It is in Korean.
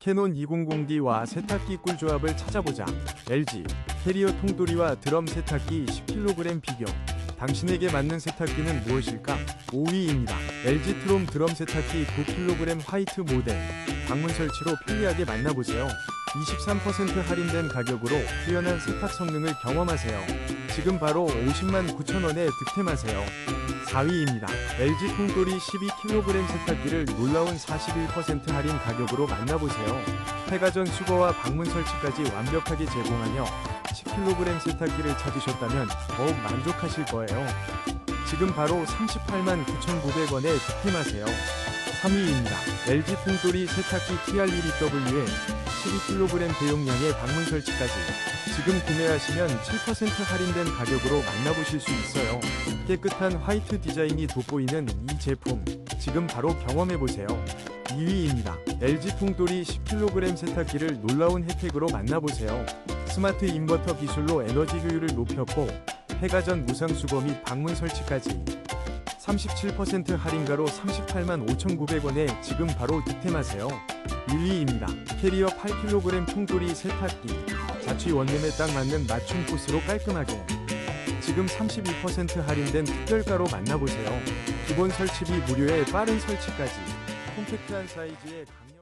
캐논 200D와 세탁기 꿀조합을 찾아보자. LG 캐리어 통돌이와 드럼 세탁기 10kg 비교. 당신에게 맞는 세탁기는 무엇일까? 5위입니다. LG 트롬 드럼 세탁기 9kg 화이트 모델. 방문 설치로 편리하게 만나보세요. 23% 할인된 가격으로 뛰어난 세탁 성능을 경험하세요. 지금 바로 50만 9천원에 득템하세요. 4위입니다. LG 통돌이 12kg 세탁기를 놀라운 41% 할인 가격으로 만나보세요. 폐가전 수거와 방문 설치까지 완벽하게 제공하며 10kg 세탁기를 찾으셨다면 더욱 만족하실 거예요. 지금 바로 38만 9,900원에 득템하세요. 3위입니다. LG 통돌이 세탁기 TR1EW에 12kg 대용량의 방문 설치까지 지금 구매하시면 7% 할인된 가격으로 만나보실 수 있어요. 깨끗한 화이트 디자인이 돋보이는 이 제품 지금 바로 경험해보세요. 2위입니다. LG 통돌이 10kg 세탁기를 놀라운 혜택으로 만나보세요. 스마트 인버터 기술로 에너지 효율을 높였고 폐가전 무상 수거 및 방문 설치까지 37% 할인가로 38만 5,900원에 지금 바로 득템하세요. 1위입니다. 캐리어 8kg 통돌이 세탁기 자취 원룸에 딱 맞는 맞춤 코스로 깔끔하게 지금 32% 할인된 특별가로 만나보세요. 기본 설치비 무료에 빠른 설치까지 콤팩트한 사이즈에 강력